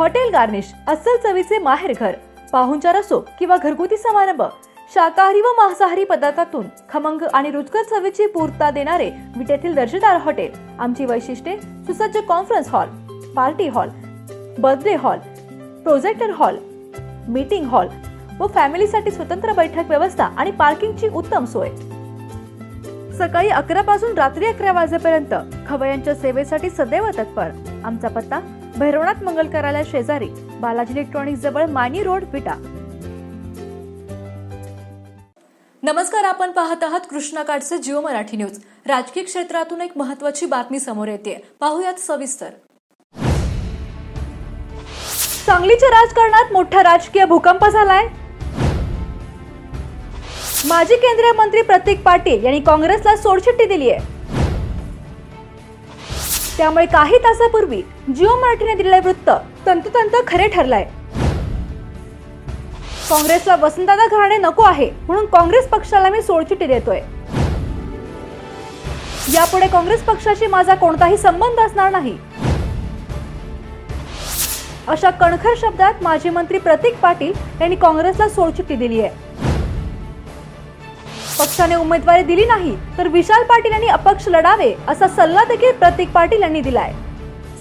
Hotel garnish अस्सल चवीचे माहेर घर पाहुणचार असो किंवा घरगुती समारंभ शाकाहारी व मांसाहारी पदार्थातून खमंग आणि रुचकर चवीची पूर्तता देणारे विट्यातील दर्जेदार हॉटेल आमची वैशिष्ट्ये सुसज्ज conference hall party hall birthday hall projector hall meeting hall व फॅमिलीसाठी स्वतंत्र बैठक व्यवस्था आणि पार्किंगची उत्तम सोय. सकाळी अकरा पासून रात्री अकरा वाजेपर्यंत खवयांच्या सेवेसाठी सदैव तत्पर. आमचा पत्ता भैरवनाथ मंगल कार्यालय शेजारी बालाजी इलेक्ट्रॉनिक्स जवळ मानी रोड विटा. नमस्कार आपण पाहत आहात कृष्णाकाठचे जिओ मराठी न्यूज. राजकीय क्षेत्रातून एक महत्वाची बातमी समोर येते पाहूयात सविस्तर. सांगलीच्या राजकारणात मोठा राजकीय भूकंप झालाय. माजी केंद्रीय मंत्री प्रतीक पाटील यांनी काँग्रेसला सोडचिठ्ठी दिली आहे त्यामुळे काही तासापूर्वी जिओ मराठीने दिलेलं वृत्त तंतोतंत खरे ठरलाय. काँग्रेसला वसंतदादा घराणे नको आहे म्हणून काँग्रेस पक्षाला मी सोडचिठ्ठी देतोय. यापुढे काँग्रेस पक्षाशी माझा कोणताही संबंध असणार नाही. अशा कणखर शब्दात माजी मंत्री प्रतीक पाटील यांनी काँग्रेसला सोडचिठ्ठी दिली आहे पक्षाने उमेदवारी दिली नाही तर विशाल पाटील यांनी अपक्ष लढावे असा सल्ला देखील प्रतीक पाटील यांनी दिलाय.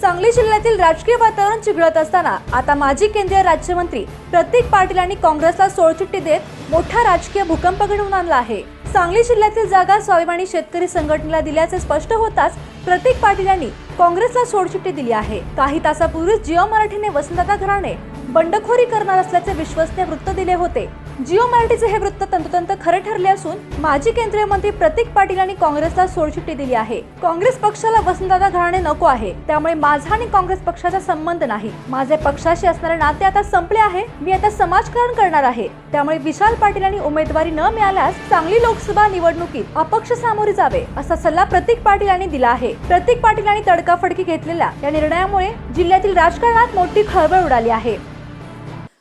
सांगली जिल्ह्यातील राजकीय वातावरण चिघळत असताना आता माजी केंद्रीय राज्यमंत्री प्रतीक पाटील यांनी काँग्रेसला सोडचिठ्ठी देत मोठा राजकीय भूकंप घडवून आणला आहे. सांगली जिल्ह्यातील जागा स्वाभिमानी शेतकरी संघटनेला दिल्याचे स्पष्ट होताच प्रतीक पाटील यांनी काँग्रेसला सोडचिठ्ठी दिली आहे. काही तासापूर्वीच जिओ मराठीने वसंतदादा घराणे बंडखोरी करणार असल्याचे विश्वसनीय वृत्त दिले होते. जिओ मराठीचे हे वृत्त तंतोतंत खरे ठरले असून माजी केंद्रीय मंत्री प्रतीक पाटील यांनी काँग्रेसला सोडचिठ्ठी दिली आहे. काँग्रेस पक्षाला वसंतदादा घराणे नको आहे. त्यामुळे माझा आणि काँग्रेस पक्षाचा संबंध नाही. माझे पक्षाशी असणारे नाते आता संपले आहे. मी आता समाजकारण करणार आहे. त्यामुळे विशाल पाटील यांनी उमेदवारी न मिळाल्यास सांगली लोकसभा निवडणुकीत अपक्ष सामोरे जावे असा सल्ला प्रतीक पाटील यांनी दिला आहे. प्रतीक पाटील यांनी तडकाफडकी घेतलेल्या या निर्णयामुळे जिल्ह्यातील राजकारणात मोठी खळबळ उडाली आहे.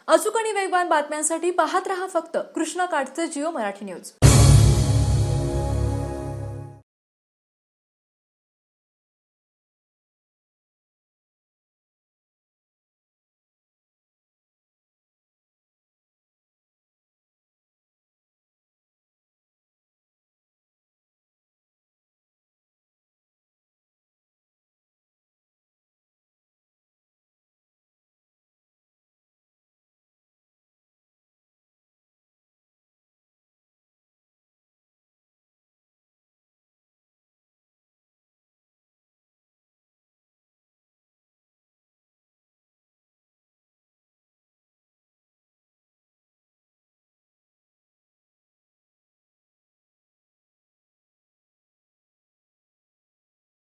अचूक आणि वेगवान बातम्यांसाठी पाहत रहा फक्त कृष्णा काठचे जिओ मराठी न्यूज.